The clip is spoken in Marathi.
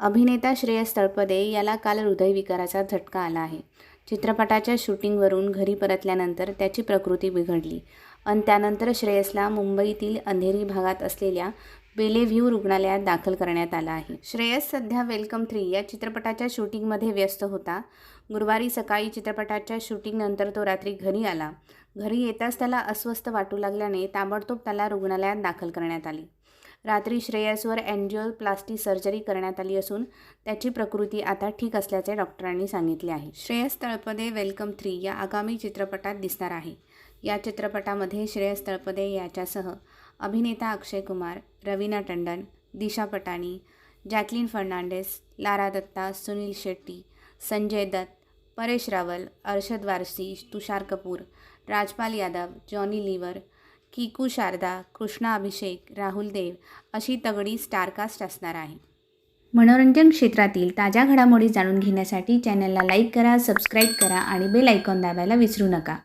अभिनेता श्रेयस तळपदे याला काल हृदयविकाराचा झटका आला आहे. चित्रपटाच्या शूटिंगवरून घरी परतल्यानंतर त्याची प्रकृती बिघडली. आणि त्यानंतर श्रेयसला मुंबईतील अंधेरी भागात असलेल्या बेलेव्ह्यू रुग्णालयात दाखल करण्यात आला आहे. श्रेयस सध्या वेलकम थ्री या चित्रपटाच्या शूटिंगमध्ये व्यस्त होता. गुरुवारी सकाळी चित्रपटाच्या शूटिंगनंतर तो रात्री घरी आला. घरी येताच त्याला अस्वस्थ वाटू लागल्याने ताबडतोब त्याला रुग्णालयात दाखल करण्यात आली. रात्री श्रेयसवर अँजिओप्लास्टी सर्जरी करण्यात आली असून त्याची प्रकृती आता ठीक असल्याचे डॉक्टरांनी सांगितले आहे. श्रेयस तळपदे वेलकम थ्री या आगामी चित्रपटात दिसणार आहे. या चित्रपटामध्ये श्रेयस तळपदे याच्यासह अभिनेता अक्षय कुमार रवीना टंडन दिशा पटानी जॅकलिन फर्नांडेस लारा दत्ता सुनील शेट्टी संजय दत्त परेश रावल अर्षद वारसी तुषार कपूर राजपाल यादव जॉनी लिवर किकू शारदा कृष्णा अभिषेक राहुल देव अशी तगडी स्टारकास्ट असणार आहे. मनोरंजन क्षेत्रातील ताज्या घडामोडी जाणून घेण्यासाठी चॅनलला लाईक करा सबस्क्राईब करा आणि बेल आयकॉन दाबायला विसरू नका.